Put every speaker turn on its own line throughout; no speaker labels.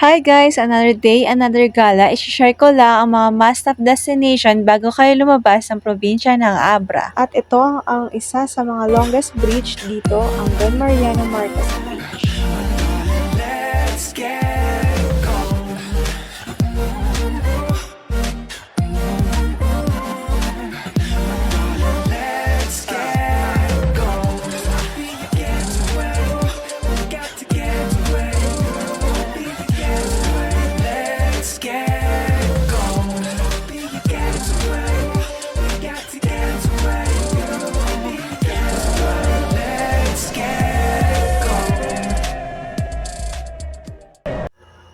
Hi guys! Another day, another gala. I-share ko lang ang mga must-have destination bago kayo lumabas ng probinsya ng Abra. At ito ang isa sa mga longest bridge dito, ang Don Mariano Marcos Bridge.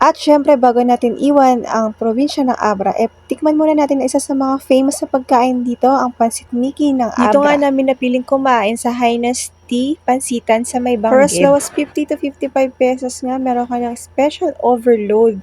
At syempre, bago natin iwan ang probinsya ng Abra, eh, tikman muna natin isa sa mga famous na pagkain dito, ang Pansit Miki ng Abra. Dito nga namin napiling kumain sa Highness Tea, Pansitan sa may
For
Banggit.
as
low as 50 to 55 pesos nga, meron ka ng special overload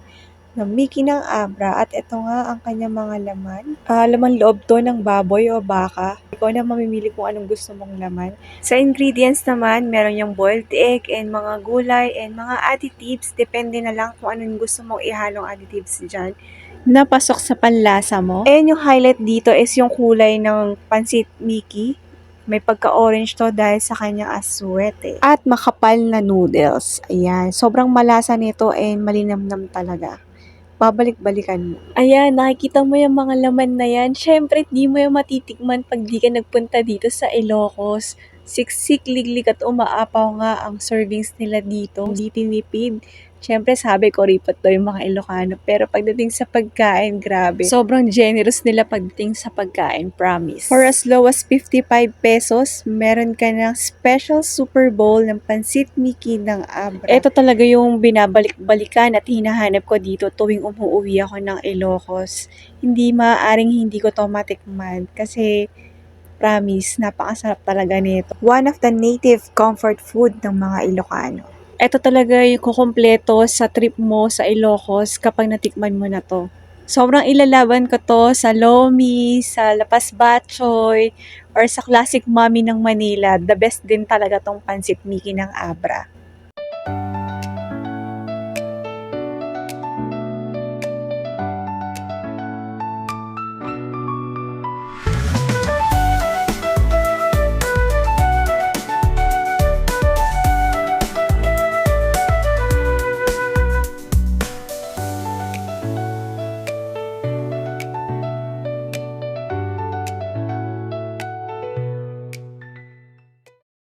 ng Mickey ng Abra. At ito nga ang kanyang mga laman. Ah, laman loob to ng baboy o baka. Ikaw na mamimili kung anong gusto mong laman. Sa ingredients naman, meron yung boiled egg and mga gulay and mga additives. Depende na lang kung anong gusto mong ihalong additives dyan. Napasok sa panlasa mo. And yung highlight dito is yung kulay ng pansit Mickey. May pagka-orange to dahil sa kanyang aswete. At makapal na noodles. Ayan. Sobrang malasa nito and malinamnam talaga babalik-balikan mo. Ayan, nakikita mo yung mga laman na yan. Siyempre, di mo yung matitikman pag di ka nagpunta dito sa Ilocos. Siksik, liglig at umaapaw nga ang servings nila dito. Hindi tinipid. Siyempre, sabi ko, ripat daw yung mga Ilocano. Pero pagdating sa pagkain, grabe. Sobrang generous nila pagdating sa pagkain, promise. For as low as 55 pesos, meron ka ng special Super Bowl ng Pansit Mickey ng Abra. Ito talaga yung binabalik-balikan at hinahanap ko dito tuwing umuwi ako ng Ilocos. Hindi maaaring hindi ko to matikman kasi promise, napakasarap talaga nito. One of the native comfort food ng mga Ilocano. Ito talaga yung kukumpleto sa trip mo sa Ilocos kapag natikman mo na to. Sobrang ilalaban ko to sa Lomi, sa Lapas Batchoy, or sa Classic Mommy ng Manila. The best din talaga tong Pansit Miki ng Abra.